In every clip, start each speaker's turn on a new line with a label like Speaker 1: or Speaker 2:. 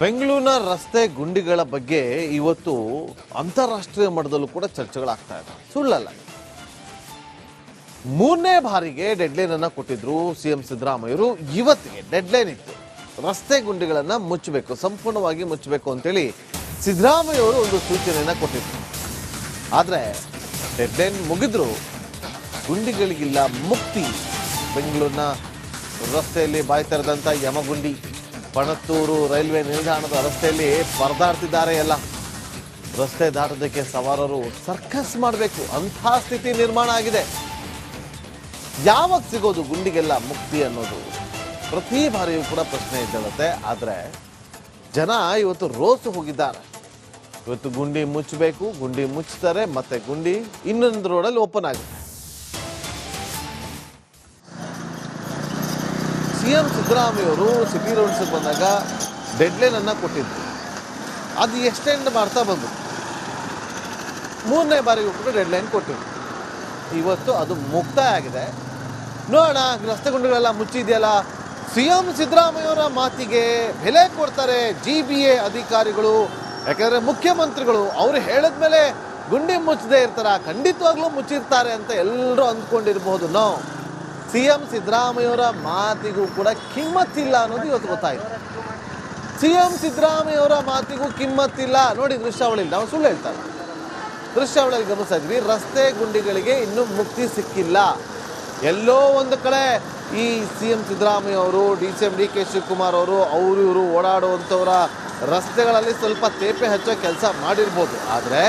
Speaker 1: ಬೆಂಗಳೂರಿನ ರಸ್ತೆ ಗುಂಡಿಗಳ ಬಗ್ಗೆ ಇವತ್ತು ಅಂತಾರಾಷ್ಟ್ರೀಯ ಮಟ್ಟದಲ್ಲೂ ಕೂಡ ಚರ್ಚೆಗಳಾಗ್ತಾ ಇದೆ. ಸುಳ್ಳಲ್ಲ. ಮೂರನೇ ಬಾರಿಗೆ ಡೆಡ್ಲೈನ್ ಅನ್ನ ಕೊಟ್ಟಿದ್ರು ಸಿಎಂ ಸಿದ್ದರಾಮಯ್ಯರು. ಇವತ್ತಿಗೆ ಡೆಡ್ಲೈನ್ ಇತ್ತು. ರಸ್ತೆ ಗುಂಡಿಗಳನ್ನ ಮುಚ್ಚಬೇಕು, ಸಂಪೂರ್ಣವಾಗಿ ಮುಚ್ಚಬೇಕು ಅಂತೇಳಿ ಸಿದ್ದರಾಮಯ್ಯ ಅವರು ಒಂದು ಸೂಚನೆಯನ್ನ ಕೊಟ್ಟಿದ್ರು. ಆದ್ರೆ ಡೆಡ್ಲೈನ್ ಮುಗಿದ್ರು. ಗುಂಡಿಗಳಿಗಿಲ್ಲ ಮುಕ್ತಿ. ಬೆಂಗಳೂರಿನ ರಸ್ತೆಯಲ್ಲಿ ಬಾಯಿ ಯಮಗುಂಡಿ. ಪಣತ್ತೂರು ರೈಲ್ವೆ ನಿಲ್ದಾಣದ ರಸ್ತೆಯಲ್ಲಿ ಪರದಾಡ್ತಿದ್ದಾರೆ ಎಲ್ಲ. ರಸ್ತೆ ದಾಟೋದಕ್ಕೆ ಸವಾರರು ಸರ್ಕಸ್ ಮಾಡಬೇಕು. ಅಂಥ ಸ್ಥಿತಿ ನಿರ್ಮಾಣ ಆಗಿದೆ. ಯಾವಾಗ ಸಿಗೋದು ಗುಂಡಿಗೆಲ್ಲ ಮುಕ್ತಿ ಅನ್ನೋದು? ಪ್ರತಿ ಬಾರಿಯೂ ಕೂಡ ಪ್ರಶ್ನೆ ಇದ್ದೇಳುತ್ತೆ ಆದರೆ ಜನ ಇವತ್ತು ರೋಸು ಹೋಗಿದ್ದಾರೆ. ಇವತ್ತು ಗುಂಡಿ ಮುಚ್ಚಬೇಕು, ಗುಂಡಿ ಮುಚ್ಚುತ್ತಾರೆ ಮತ್ತೆ ಗುಂಡಿ ಇನ್ನೊಂದು ರೋಡಲ್ಲಿ ಓಪನ್ ಆಗುತ್ತೆ. ಸಿಎಂ ಸಿದ್ದರಾಮಯ್ಯವರು ಸಿಟಿ ರೋಡ್ಸ್ ಬಂದಾಗ ಡೆಡ್ ಲೈನನ್ನು ಕೊಟ್ಟಿದ್ದರು ಅದು ಎಕ್ಸ್ಟೆಂಡ್ ಮಾಡ್ತಾ ಬಂದರು. ಮೂರನೇ ಬಾರಿಗೆ ಕೂಡ ಡೆಡ್ಲೈನ್ ಕೊಟ್ಟಿದ್ರು. ಇವತ್ತು ಅದು ಮುಕ್ತಾಯ ಆಗಿದೆ. ನೋಡೋಣ, ರಸ್ತೆ ಗುಂಡುಗಳೆಲ್ಲ ಮುಚ್ಚಿದೆಯಲ್ಲ ಸಿ ಎಂ ಸಿದ್ದರಾಮಯ್ಯವರ ಮಾತಿಗೆ ಬೆಲೆ ಕೊಡ್ತಾರೆ ಜಿ ಬಿ ಎ ಅಧಿಕಾರಿಗಳು. ಯಾಕೆಂದರೆ ಮುಖ್ಯಮಂತ್ರಿಗಳು, ಅವರು ಹೇಳಿದ ಮೇಲೆ ಗುಂಡಿ ಮುಚ್ಚದೇ ಇರ್ತಾರ? ಖಂಡಿತವಾಗ್ಲೂ ಮುಚ್ಚಿರ್ತಾರೆ ಅಂತ ಎಲ್ಲರೂ ಅಂದ್ಕೊಂಡಿರ್ಬೋದು ಸಿಎಂ ಸಿದ್ದರಾಮಯ್ಯವರ ಮಾತಿಗೂ ಕೂಡ ಕಿಮ್ಮತ್ತಿಲ್ಲ ಅನ್ನೋದು ಇವತ್ತು ಗೊತ್ತಾಯ್ತು. ಸಿಎಂ ಸಿದ್ದರಾಮಯ್ಯವರ ಮಾತಿಗೂ ಕಿಮ್ಮತ್ತಿಲ್ಲ. ನೋಡಿ ದೃಶ್ಯಾವಳಿಯಲ್ಲಿ ನಾವು ಸುಳ್ಳು ಹೇಳ್ತಾರೆ ದೃಶ್ಯಾವಳಿಯಲ್ಲಿ ಗಮನಿಸಿದ್ವಿ ರಸ್ತೆ ಗುಂಡಿಗಳಿಗೆ ಇನ್ನೂ ಮುಕ್ತಿ ಸಿಕ್ಕಿಲ್ಲ. ಎಲ್ಲೋ ಒಂದು ಕಡೆ ಈ ಸಿ ಎಂ ಸಿದ್ದರಾಮಯ್ಯ ಅವರು D C M, D K Shivakumar ಅವರು ಅವರು ಇವರು ಓಡಾಡುವಂಥವರ ರಸ್ತೆಗಳಲ್ಲಿ ಸ್ವಲ್ಪ ತೇಪೆ ಹಚ್ಚೋ ಕೆಲಸ ಮಾಡಿರ್ಬೋದು. ಆದರೆ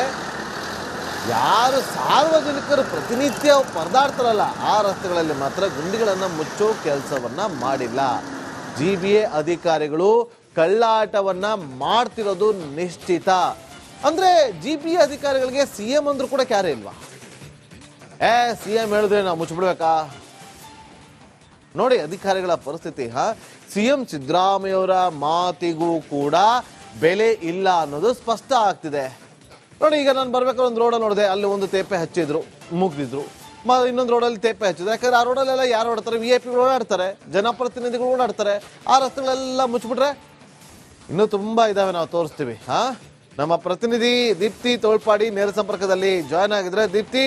Speaker 1: ಯಾರು ಸಾರ್ವಜನಿಕರು ಪ್ರತಿನಿತ್ಯ ಪರದಾಡ್ತಾರಲ್ಲ, ಆ ರಸ್ತೆಗಳಲ್ಲಿ ಮಾತ್ರ ಗುಂಡಿಗಳನ್ನು ಮುಚ್ಚೋ ಕೆಲಸವನ್ನ ಮಾಡಿಲ್ಲ. ಜಿ ಬಿ ಎ ಅಧಿಕಾರಿಗಳು ಕಳ್ಳಾಟವನ್ನ ಮಾಡ್ತಿರೋದು ನಿಶ್ಚಿತ. ಅಂದ್ರೆ ಜಿ ಬಿ ಎ ಅಧಿಕಾರಿಗಳಿಗೆ ಸಿ ಎಂ ಅಂದ್ರೂ ಕೂಡ ಕ್ಯಾರೆ ಇಲ್ವಾ? ಏ, ಸಿ ಎಂ ಹೇಳಿದ್ರೆ ನಾವು ಮುಚ್ಚಿಬಿಡ್ಬೇಕಾ ನೋಡಿ, ಅಧಿಕಾರಿಗಳ ಪರಿಸ್ಥಿತಿ, ಹ? ಸಿ ಎಂ ಸಿದ್ದರಾಮಯ್ಯವರ ಮಾತಿಗೂ ಕೂಡ ಬೆಲೆ ಇಲ್ಲ ಅನ್ನೋದು ಸ್ಪಷ್ಟ ಆಗ್ತಿದೆ. ನೋಡಿ, ಈಗ ನಾನು ಬರ್ಬೇಕಾದ್ರೆ ಒಂದು ರೋಡಲ್ಲಿ ನೋಡಿದೆ, ಅಲ್ಲಿ ಒಂದು ತೇಪೆ ಹಚ್ಚಿದ್ರು, ಮುಗ್ದಿದ್ರು. ಮ, ಇನ್ನೊಂದು ರೋಡಲ್ಲಿ ತೇಪೆ ಹಚ್ಚಿದ್ರು. ಯಾಕಂದ್ರೆ ಆ ರೋಡಲ್ಲೆಲ್ಲ ಯಾರು ಓಡಾಡ್ತಾರೆ ವಿ ಐ ಪಿಗಳು ಓಡಾಡ್ತಾರೆ ಜನಪ್ರತಿನಿಧಿಗಳು ಓಡಾಡ್ತಾರೆ ಆ ರಸ್ತೆಗಳೆಲ್ಲ ಮುಚ್ಚಿಬಿಟ್ರೆ ಇನ್ನೂ ತುಂಬಾ ಇದಾವೆ ನಾವು ತೋರಿಸ್ತೀವಿ. ಹಾ? ನಮ್ಮ ಪ್ರತಿನಿಧಿ ದೀಪ್ತಿ ತೋಳ್ಪಾಡಿ ನೇರ ಸಂಪರ್ಕದಲ್ಲಿ ಜಾಯ್ನ್ ಆಗಿದ್ರೆ. ದೀಪ್ತಿ,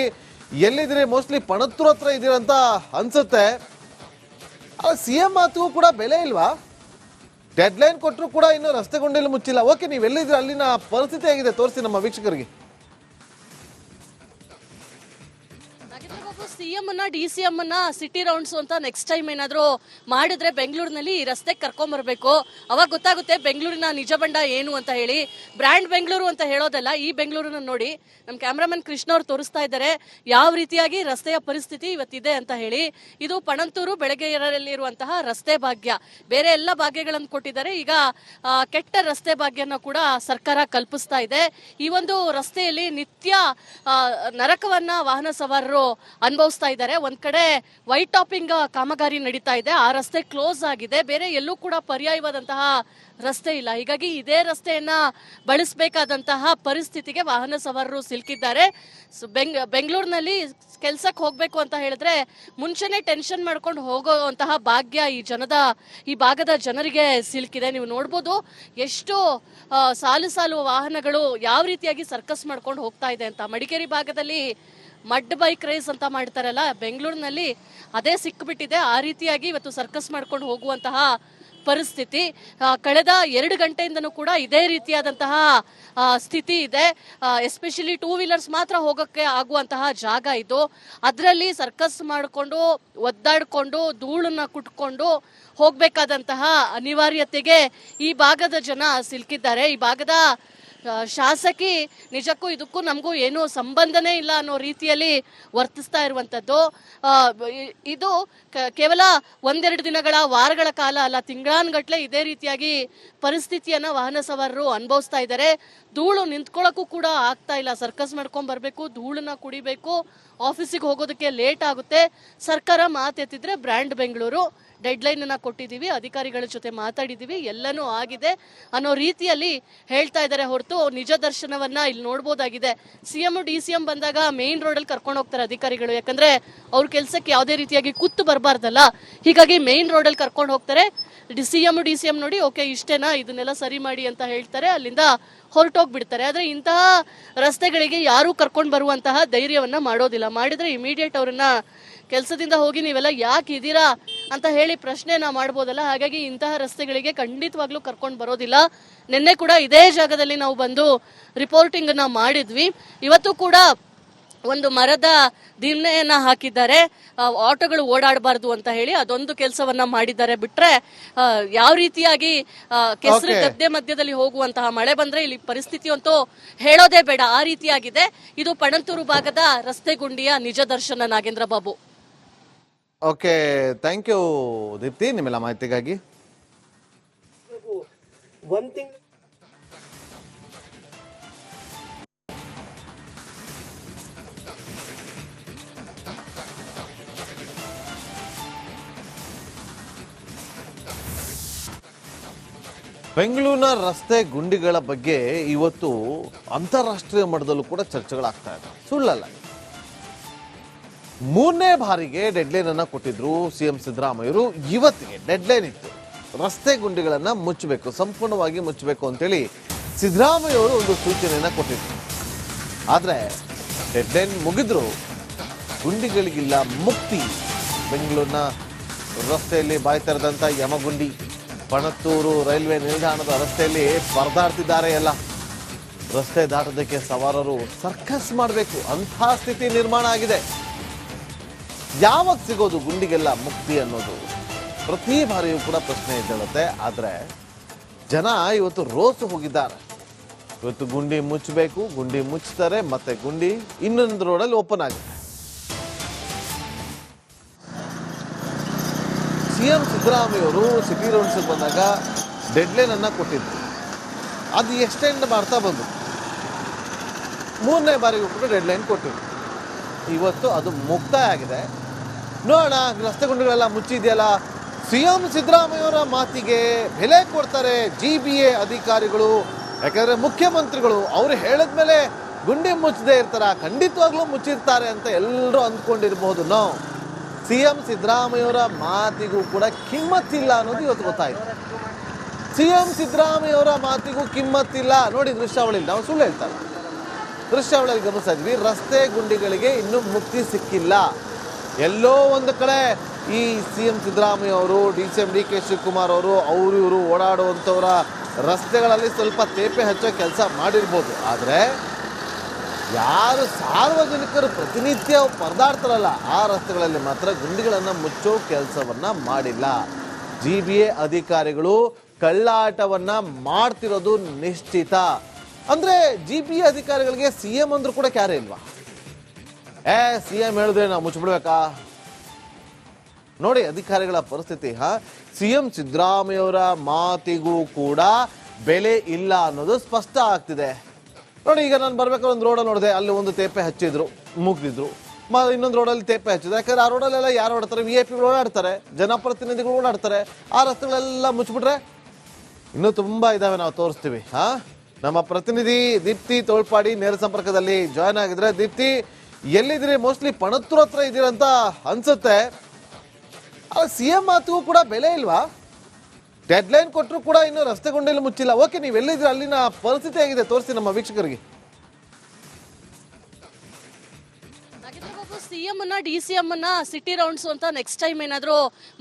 Speaker 1: ಎಲ್ಲಿದ್ದೀರಿ? ಮೋಸ್ಟ್ಲಿ ಪಣತ್ತೂರ್ ಹತ್ರ ಇದ್ದೀರಂತ ಅನ್ಸುತ್ತೆ. ಸಿ ಎಂ ಮಾತಿಗೂ ಕೂಡ ಬೆಲೆ ಇಲ್ವಾ? ಡೆಡ್ಲೈನ್ ಕೊಟ್ಟರು ಕೂಡ ಇನ್ನೂ ರಸ್ತೆ ಗುಂಡಿಯಲ್ಲಿ ಮುಚ್ಚಿಲ್ಲ. ಓಕೆ ನೀವು ಎಲ್ಲಿದ್ರೆ ಅಲ್ಲಿನ ಪರಿಸ್ಥಿತಿ ಆಗಿದೆ ತೋರಿಸಿ ನಮ್ಮ ವೀಕ್ಷಕರಿಗೆ.
Speaker 2: ಸಿ ಸಿಟಿ ರೌಂಡ್ಸ್ ಅಂತ ನೆಕ್ಸ್ಟ್ ಟೈಮ್ ಏನಾದರೂ ಮಾಡಿದ್ರೆ ಬೆಂಗಳೂರಿನಲ್ಲಿ ಈ ರಸ್ತೆ ಕರ್ಕೊಂಬರ್ಬೇಕು. ಅವಾಗ ಗೊತ್ತಾಗುತ್ತೆ ಬೆಂಗಳೂರಿನ ನಿಜ ಬಂಡ ಏನು ಅಂತ ಹೇಳಿ. ಬ್ರ್ಯಾಂಡ್ ಬೆಂಗಳೂರು ಅಂತ ಹೇಳೋದಲ್ಲ, ಈ ಬೆಂಗಳೂರನ್ನ ನೋಡಿ ನಮ್ಮ ಕ್ಯಾಮ್ರಾಮನ್ ಕೃಷ್ಣ ಅವ್ರು ತೋರಿಸ್ತಾ ಇದ್ದಾರೆ, ಯಾವ ರೀತಿಯಾಗಿ ರಸ್ತೆಯ ಪರಿಸ್ಥಿತಿ ಇವತ್ತಿದೆ ಅಂತ ಹೇಳಿ. ಇದು ಪಣಂತೂರು ಬೆಳಗ್ಗೆಯರಲ್ಲಿರುವಂತಹ ರಸ್ತೆ ಭಾಗ್ಯ. ಬೇರೆ ಎಲ್ಲ ಭಾಗ್ಯಗಳನ್ನು ಕೊಟ್ಟಿದ್ದಾರೆ. ಈಗ ಕೆಟ್ಟ ರಸ್ತೆ ಭಾಗ್ಯನ ಕೂಡ ಸರ್ಕಾರ ಕಲ್ಪಿಸ್ತಾ ಇದೆ. ಈ ಒಂದು ರಸ್ತೆಯಲ್ಲಿ ನಿತ್ಯ ನರಕವನ್ನ ವಾಹನ ಸವಾರರು ಅನುಭವಿಸ್ತಾ ಇದ್ದಾರೆ. ಒಂದ್ ಕಡೆ ವೈಟ್ ಟಾಪಿಂಗ್ ಕಾಮಗಾರಿ ನಡೀತಾ ಇದೆ. ಆ ರಸ್ತೆ ಕ್ಲೋಸ್ ಆಗಿದೆ. ಬೇರೆ ಎಲ್ಲೂ ಕೂಡ ಪರ್ಯಾಯವಾದಂತಹ ರಸ್ತೆ ಇಲ್ಲ. ಹೀಗಾಗಿ ಇದೇ ರಸ್ತೆಯನ್ನ ಬಳಸಬೇಕಾದಂತಹ ಪರಿಸ್ಥಿತಿಗೆ ವಾಹನ ಸವಾರರು ಸಿಲುಕಿದ್ದಾರೆ. ಬೆಂಗ್, ಬೆಂಗಳೂರಿನಲ್ಲಿ ಕೆಲ್ಸಕ್ಕೆ ಹೋಗ್ಬೇಕು ಅಂತ ಹೇಳಿದ್ರೆ ಮುಂಚೆನೆ ಟೆನ್ಷನ್ ಮಾಡ್ಕೊಂಡು ಹೋಗುವಂತಹ ಭಾಗ್ಯ ಈ ಜನದ, ಈ ಭಾಗದ ಜನರಿಗೆ ಸಿಲುಕಿದೆ. ನೀವು ನೋಡ್ಬೋದು ಎಷ್ಟು ಸಾಲು ಸಾಲು ವಾಹನಗಳು ಯಾವ ರೀತಿಯಾಗಿ ಸರ್ಕಸ್ ಮಾಡ್ಕೊಂಡು ಹೋಗ್ತಾ ಇದೆ ಅಂತ. ಮಡಿಕೇರಿ ಭಾಗದಲ್ಲಿ ಮಡ್ ಬೈಕ್ ರೇಸ್ ಅಂತ ಮಾಡ್ತಾರಲ್ಲ, ಬೆಂಗಳೂರಿನಲ್ಲಿ ಅದೇ ಸಿಕ್ಕಿಬಿಟ್ಟಿದೆ ಆ ರೀತಿಯಾಗಿ ಇವತ್ತು ಸರ್ಕಸ್ ಮಾಡ್ಕೊಂಡು ಹೋಗುವಂತಹ ಪರಿಸ್ಥಿತಿ. ಕಳೆದ ಎರಡು ಗಂಟೆಯಿಂದನೂ ಕೂಡ ಇದೇ ರೀತಿಯಾದಂತಹ ಸ್ಥಿತಿ ಇದೆ. ಎಸ್ಪೆಷಲಿ ಟೂ ವೀಲರ್ಸ್ ಮಾತ್ರ ಹೋಗೋಕ್ಕೆ ಆಗುವಂತಹ ಜಾಗ ಇದು. ಅದರಲ್ಲಿ ಸರ್ಕಸ್ ಮಾಡಿಕೊಂಡು, ಒದ್ದಾಡಿಕೊಂಡು, ಧೂಳನ್ನ ಕುಟ್ಕೊಂಡು ಹೋಗಬೇಕಾದಂತಹ ಅನಿವಾರ್ಯತೆಗೆ ಈ ಭಾಗದ ಜನ ಸಿಲುಕಿದ್ದಾರೆ. ಈ ಭಾಗದ ಶಾಸಕಿ ನಿಜಕ್ಕೂ ಇದಕ್ಕೂ ನಮಗೂ ಏನೂ ಸಂಬಂಧನೇ ಇಲ್ಲ ಅನ್ನೋ ರೀತಿಯಲ್ಲಿ ವರ್ತಿಸ್ತಾ ಇರುವಂಥದ್ದು. ಇದು ಕೇವಲ ಒಂದೆರಡು ದಿನಗಳ, ವಾರಗಳ ಕಾಲ ಅಲ್ಲ, ತಿಂಗಳಾನ್ಗಟ್ಲೆ ಇದೇ ರೀತಿಯಾಗಿ ಪರಿಸ್ಥಿತಿಯನ್ನು ವಾಹನ ಸವಾರರು ಅನುಭವಿಸ್ತಾ ಇದ್ದಾರೆ. ಧೂಳು ನಿಂತ್ಕೊಳ್ಳೋಕ್ಕೂ ಕೂಡ ಆಗ್ತಾ ಇಲ್ಲ. ಸರ್ಕಸ್ ಮಾಡ್ಕೊಂಡ್ ಬರಬೇಕು, ಧೂಳನ್ನ ಕುಡಿಬೇಕು, ಆಫೀಸಿಗೆ ಹೋಗೋದಕ್ಕೆ ಲೇಟ್ ಆಗುತ್ತೆ. ಸರ್ಕಾರ ಮಾತೆತ್ತಿದ್ರೆ ಬ್ರ್ಯಾಂಡ್ ಬೆಂಗಳೂರು. ಡೆಡ್ಲೈನ್ ಅನ್ನ ಕೊಟ್ಟಿದ್ದೀವಿ, ಅಧಿಕಾರಿಗಳ ಜೊತೆ ಮಾತಾಡಿದ್ದೀವಿ, ಎಲ್ಲನೂ ಆಗಿದೆ ಅನ್ನೋ ರೀತಿಯಲ್ಲಿ ಹೇಳ್ತಾ ಇದ್ದಾರೆ. ಹೊರತು ನಿಜ ದರ್ಶನವನ್ನ ಇಲ್ಲಿ ನೋಡ್ಬೋದಾಗಿದೆ. C M, D C M ಬಂದಾಗ ಮೇನ್ ರೋಡಲ್ಲಿ ಕರ್ಕೊಂಡು ಹೋಗ್ತಾರೆ ಅಧಿಕಾರಿಗಳು. ಯಾಕಂದ್ರೆ ಅವ್ರ ಕೆಲಸಕ್ಕೆ ಯಾವುದೇ ರೀತಿಯಾಗಿ ಕುತ್ತು ಬರಬಾರ್ದಲ್ಲ. ಹೀಗಾಗಿ ಮೇನ್ ರೋಡಲ್ಲಿ ಕರ್ಕೊಂಡು ಹೋಗ್ತಾರೆ. D C M, D C M ನೋಡಿ, ಓಕೆ, ಇಷ್ಟೇನಾ? ಇದನ್ನೆಲ್ಲ ಸರಿ ಮಾಡಿ ಅಂತ ಹೇಳ್ತಾರೆ. ಅಲ್ಲಿಂದ ಹೊರಟೋಗ್ಬಿಡ್ತಾರೆ. ಆದರೆ ಇಂತಹ ರಸ್ತೆಗಳಿಗೆ ಯಾರೂ ಕರ್ಕೊಂಡು ಬರುವಂತಹ ಧೈರ್ಯವನ್ನು ಮಾಡೋದಿಲ್ಲ. ಮಾಡಿದರೆ ಇಮಿಡಿಯೇಟ್ ಅವರನ್ನು ಕೆಲಸದಿಂದ ಹೋಗಿ ನೀವೆಲ್ಲ ಯಾಕೆ ಇದ್ದೀರಾ ಅಂತ ಹೇಳಿ ಪ್ರಶ್ನೆನ ಮಾಡ್ಬೋದಲ್ಲ. ಹಾಗಾಗಿ ಇಂತಹ ರಸ್ತೆಗಳಿಗೆ ಖಂಡಿತವಾಗ್ಲೂ ಕರ್ಕೊಂಡು ಬರೋದಿಲ್ಲ. ನಿನ್ನೆ ಕೂಡ ಇದೇ ಜಾಗದಲ್ಲಿ ನಾವು ಬಂದು ರಿಪೋರ್ಟಿಂಗನ್ನು ಮಾಡಿದ್ವಿ. ಇವತ್ತು ಕೂಡ ಒಂದು ಮರದ ದಿಣ್ಣೆಯನ್ನ ಹಾಕಿದ್ದಾರೆ. ಆ, ಆಟೋಗಳು ಓಡಾಡಬಾರ್ದು ಅಂತ ಹೇಳಿ ಅದೊಂದು ಕೆಲಸವನ್ನ ಮಾಡಿದ್ದಾರೆ. ಬಿಟ್ರೆ ಯಾವ ರೀತಿಯಾಗಿ ಕೆಸರು ಗದ್ದೆ ಮಧ್ಯದಲ್ಲಿ ಹೋಗುವಂತಹ ಮಳೆ ಬಂದ್ರೆ ಇಲ್ಲಿ ಪರಿಸ್ಥಿತಿ ಅಂತೂ ಹೇಳೋದೇ ಬೇಡ. ಆ ರೀತಿಯಾಗಿದೆ. ಇದು ಪಣಂತೂರು ಭಾಗದ ರಸ್ತೆ ಗುಂಡಿಯ ನಿಜ ದರ್ಶನ Nagendra Babu.
Speaker 1: Okay thank you Deepti ನಿಮ್ಮೆಲ್ಲ ಮಾಹಿತಿಗಾಗಿ. ಬೆಂಗಳೂರಿನ ರಸ್ತೆ ಗುಂಡಿಗಳ ಬಗ್ಗೆ ಇವತ್ತು ಅಂತಾರಾಷ್ಟ್ರೀಯ ಮಟ್ಟದಲ್ಲೂ ಕೂಡ ಚರ್ಚೆಗಳಾಗ್ತಾ ಇದೆ. ಸುಳ್ಳಲ್ಲ. ಮೂರನೇ ಬಾರಿಗೆ ಡೆಡ್ಲೈನ್ ಅನ್ನ ಕೊಟ್ಟಿದ್ರು ಸಿಎಂ ಸಿದ್ದರಾಮಯ್ಯರು. ಇವತ್ತಿಗೆ ಡೆಡ್ಲೈನ್ ಇತ್ತು. ರಸ್ತೆ ಗುಂಡಿಗಳನ್ನ ಮುಚ್ಚಬೇಕು, ಸಂಪೂರ್ಣವಾಗಿ ಮುಚ್ಚಬೇಕು ಅಂತೇಳಿ ಸಿದ್ದರಾಮಯ್ಯ ಅವರು ಒಂದು ಸೂಚನೆಯನ್ನ ಕೊಟ್ಟಿದ್ರು. ಆದ್ರೆ ಡೆಡ್ಲೈನ್ ಮುಗಿದ್ರು, ಗುಂಡಿಗಳಿಗಿಲ್ಲ ಮುಕ್ತಿ. ಬೆಂಗಳೂರಿನ ರಸ್ತೆಯಲ್ಲಿ ಬಾಯಿ ತೆರೆದಂತ ಯಮಗುಂಡಿ. ಪಣತ್ತೂರು ರೈಲ್ವೆ ನಿಲ್ದಾಣದ ರಸ್ತೆಯಲ್ಲಿ ಸ್ಪರ್ಧಾಡ್ತಿದ್ದಾರೆ ಎಲ್ಲ. ರಸ್ತೆ ದಾಟೋದಕ್ಕೆ ಸವಾರರು ಸರ್ಕಸ್ ಮಾಡಬೇಕು, ಅಂಥ ಸ್ಥಿತಿ ನಿರ್ಮಾಣ ಆಗಿದೆ. ಯಾವಾಗ ಸಿಗೋದು ಗುಂಡಿಗೆಲ್ಲ ಮುಕ್ತಿ ಅನ್ನೋದು? ಪ್ರತಿ ಬಾರಿಯೂ ಕೂಡ ಪ್ರಶ್ನೆ ಇದ್ದೇಳುತ್ತೆ ಆದರೆ ಜನ ಇವತ್ತು ರೋಸು ಹೋಗಿದ್ದಾರೆ. ಇವತ್ತು ಗುಂಡಿ ಮುಚ್ಚಬೇಕು ಗುಂಡಿ ಮುಚ್ತಾರೆ, ಮತ್ತೆ ಗುಂಡಿ ಇನ್ನೊಂದು ರೋಡಲ್ಲಿ ಓಪನ್ ಆಗುತ್ತೆ. ಸಿಎಂ ಸಿದ್ದರಾಮಯ್ಯವರು ಸಿಟಿ ರೌಂಡ್ಸ್ ಬಂದಾಗ ಡೆಡ್ಲೈನನ್ನು ಕೊಟ್ಟಿದ್ದರು ಅದು ಎಕ್ಸ್ಟೆಂಡ್ ಮಾಡ್ತಾ ಬಂದರು. ಮೂರನೇ ಬಾರಿಗೂ ಕೂಡ ಡೆಡ್ಲೈನ್ ಕೊಟ್ಟಿದ್ರು. ಇವತ್ತು ಅದು ಮುಕ್ತಾಯ ಆಗಿದೆ. ನೋಡೋಣ, ರಸ್ತೆ ಗುಂಡಿಗಳೆಲ್ಲ ಮುಚ್ಚಿದೆಯಲ್ಲ, ಸಿಎಂ ಸಿದ್ದರಾಮಯ್ಯವರ ಮಾತಿಗೆ ಬೆಲೆ ಕೊಡ್ತಾರೆ ಜಿ ಬಿ ಎ ಅಧಿಕಾರಿಗಳು, ಯಾಕಂದ್ರೆ ಮುಖ್ಯಮಂತ್ರಿಗಳು, ಅವರು ಹೇಳಿದ್ಮೇಲೆ ಗುಂಡಿ ಮುಚ್ಚದೆ ಇರ್ತಾರ? ಖಂಡಿತವಾಗ್ಲೂ ಮುಚ್ಚಿರ್ತಾರೆ ಅಂತ ಎಲ್ಲರೂ ಅಂದ್ಕೊಂಡಿರ್ಬಹುದು ನಾವು. ಸಿ ಎಂ ಸಿದ್ದರಾಮಯ್ಯವರ ಮಾತಿಗೂ ಕೂಡ ಕಿಮ್ಮತ್ತಿಲ್ಲ ಅನ್ನೋದು ಇವತ್ತು ಗೊತ್ತಾಯಿತು. ಸಿ ಎಂ ಸಿದ್ದರಾಮಯ್ಯವರ ಮಾತಿಗೂ ಕಿಮ್ಮತ್ತಿಲ್ಲ. ನೋಡಿ ದೃಶ್ಯಾವಳಿಯಲ್ಲಿ ನಾವು ಸುಳ್ಳು ಹೇಳ್ತಾರೆ ದೃಶ್ಯಾವಳಿಯಲ್ಲಿ ಗಮನಿಸ್ತಾ ರಸ್ತೆ ಗುಂಡಿಗಳಿಗೆ ಇನ್ನೂ ಮುಕ್ತಿ ಸಿಕ್ಕಿಲ್ಲ. ಎಲ್ಲೋ ಒಂದು ಕಡೆ ಈ ಸಿ ಎಂ ಸಿದ್ದರಾಮಯ್ಯ ಅವರು D C M, D K Shivakumar ಅವರು ಅವರು ಇವರು ಓಡಾಡುವಂಥವರ ರಸ್ತೆಗಳಲ್ಲಿ ಸ್ವಲ್ಪ ತೇಪೆ ಹಚ್ಚೋ ಕೆಲಸ ಮಾಡಿರ್ಬೋದು. ಆದರೆ ಯಾರು ಸಾರ್ವಜನಿಕರು ಪ್ರತಿನಿತ್ಯ ಪರದಾಡ್ತಾರಲ್ಲ, ಆ ರಸ್ತೆಗಳಲ್ಲಿ ಮಾತ್ರ ಗುಂಡಿಗಳನ್ನು ಮುಚ್ಚೋ ಕೆಲಸವನ್ನ ಮಾಡಿಲ್ಲ. ಜಿ ಬಿ ಎ ಅಧಿಕಾರಿಗಳು ಕಳ್ಳಾಟವನ್ನ ಮಾಡ್ತಿರೋದು ನಿಶ್ಚಿತ. ಅಂದ್ರೆ ಜಿ ಬಿ ಎ ಅಧಿಕಾರಿಗಳಿಗೆ ಸಿ ಎಂ ಅಂದ್ರೂ ಕೂಡ ಕ್ಯಾರೆ ಇಲ್ವಾ? ಏ, ಸಿ ಎಂ ಹೇಳಿದ್ರೆ ನಾವು ಮುಚ್ಚಿಬಿಡ್ಬೇಕಾ ನೋಡಿ, ಅಧಿಕಾರಿಗಳ ಪರಿಸ್ಥಿತಿ, ಹಾ? ಸಿ ಎಂ ಸಿದ್ದರಾಮಯ್ಯವರ ಮಾತಿಗೂ ಕೂಡ ಬೆಲೆ ಇಲ್ಲ ಅನ್ನೋದು ಸ್ಪಷ್ಟ ಆಗ್ತಿದೆ. ನೋಡಿ, ಈಗ ನಾನು ಬರ್ಬೇಕಾದ್ರೆ ಒಂದು ರೋಡಲ್ಲಿ ನೋಡಿದೆ, ಅಲ್ಲಿ ಒಂದು ತೇಪೆ ಹಚ್ಚಿದ್ರು, ಮುಗಿದಿದ್ರು. ಮ, ಇನ್ನೊಂದು ರೋಡಲ್ಲಿ ತೇಪೆ ಹಚ್ಚಿದ್ರು. ಯಾಕಂದ್ರೆ ಆ ರೋಡಲ್ಲೆಲ್ಲ ಯಾರು ಓಡಾಡ್ತಾರೆ ವಿ ಐ ಪಿಗಳು ಓಡಾಡ್ತಾರೆ ಜನಪ್ರತಿನಿಧಿಗಳು ಓಡಾಡ್ತಾರೆ ಆ ರಸ್ತೆಗಳೆಲ್ಲ ಮುಚ್ಚಿಬಿಟ್ರೆ ಇನ್ನೂ ತುಂಬ ಇದಾವೆ ನಾವು ತೋರಿಸ್ತೀವಿ. ಹಾ? ನಮ್ಮ ಪ್ರತಿನಿಧಿ ದೀಪ್ತಿ ತೋಳ್ಪಾಡಿ ನೇರ ಸಂಪರ್ಕದಲ್ಲಿ ಜಾಯ್ನ್ ಆಗಿದ್ರೆ. ದೀಪ್ತಿ, ಎಲ್ಲಿದ್ದೀರಿ? ಮೋಸ್ಟ್ಲಿ ಪಣತ್ರ ಹತ್ರ ಇದ್ದೀರಂತ ಅನ್ಸುತ್ತೆ. ಸಿ ಎಂ ಮಾತಿಗೂ ಕೂಡ ಬೆಲೆ ಇಲ್ವಾ? ಡೆಡ್ಲೈನ್ ಕೊಟ್ಟರು ಕೂಡ ಇನ್ನು ರಸ್ತೆ ಗುಂಡಿಯಲ್ಲಿ ಮುಚ್ಚಿಲ್ಲ. ಓಕೆ ನೀವು ಎಲ್ಲಿದ್ರೆ ಅಲ್ಲಿನ ಪರಿಸ್ಥಿತಿ ಆಗಿದೆ ತೋರಿಸಿ ನಮ್ಮ ವೀಕ್ಷಕರಿಗೆ.
Speaker 2: ಸಿಎಂ ಅನ್ನ ಡಿ ಸಿ ಎಂ ಅನ್ನ ಸಿಟಿ ರೌಂಡ್ಸ್ ಅಂತ ನೆಕ್ಸ್ಟ್ ಟೈಮ್ ಏನಾದರೂ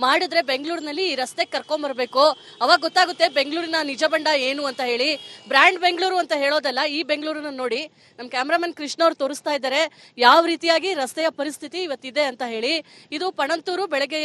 Speaker 2: ಮಾಡಿದ್ರೆ ಬೆಂಗಳೂರಿನಲ್ಲಿ ಈ ರಸ್ತೆಗೆ ಕರ್ಕೊಂಬರ್ಬೇಕು ಅವಾಗ ಗೊತ್ತಾಗುತ್ತೆ ಬೆಂಗಳೂರಿನ ನಿಜ ಬಂಡ ಏನು ಅಂತ ಹೇಳಿ. ಬ್ರ್ಯಾಂಡ್ ಬೆಂಗಳೂರು ಅಂತ ಹೇಳೋದಲ್ಲ, ಈ ಬೆಂಗಳೂರನ್ನ ನೋಡಿ. ನಮ್ಮ ಕ್ಯಾಮ್ರಾಮನ್ ಕೃಷ್ಣ ಅವ್ರು ತೋರಿಸ್ತಾ ಇದ್ದಾರೆ. ಯಾವ ರೀತಿಯಾಗಿ ರಸ್ತೆಯ ಪರಿಸ್ಥಿತಿ ಇವತ್ತಿದೆ ಅಂತ ಹೇಳಿ. ಇದು ಪಣಂತೂರು, ಬೆಳಗ್ಗೆ